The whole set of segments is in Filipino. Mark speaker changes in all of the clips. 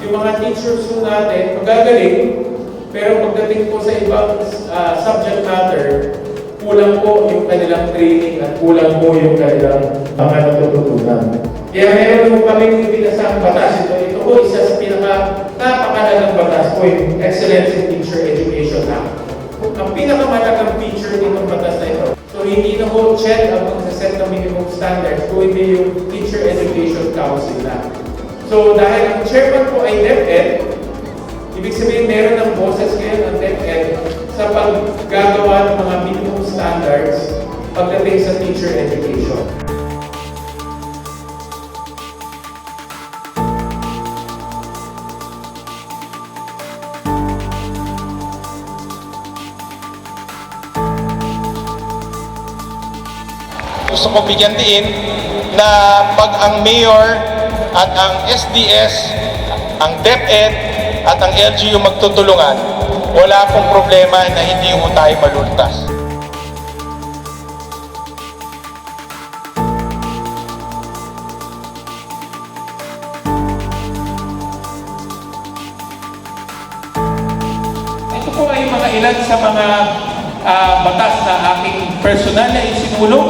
Speaker 1: yung mga teachers po natin, magagaling, pero pagdating po sa ibang ah, subject matter, kulang po yung kanilang training at kulang po yung kanilang mga natututunan. Kaya meron po kami pinasang batas ito. Ito po isa sa pinaka napakalagang batas po yung Excellence in Teacher Education Act. Ang pinakamalagang feature nitong batas na ito. So hindi na po CHED ang magsaset ng minimum standards, kundi yung Teacher Education Council na. So dahil ang chairman po ibig sabihin meron ng boses ngayon ang DepEd sa paggagawa ng mga minimum standards pagdating sa teacher education.
Speaker 2: gusto ko bigyan diin na pag ang mayor at ang SDS, ang DepEd at ang LGU magtutulungan, wala akong problema na hindi mo tayo malultas.
Speaker 1: Ito po ay mga ilan sa mga ah, batas na aking personal na isinulong.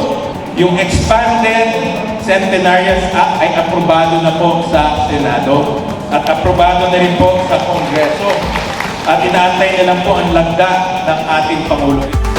Speaker 1: Yung Expanded Centenarians Act ay aprobado na po sa Senado at aprobado na rin po sa Kongreso. At inaantay na lang po ang lagda ng ating Pangulo.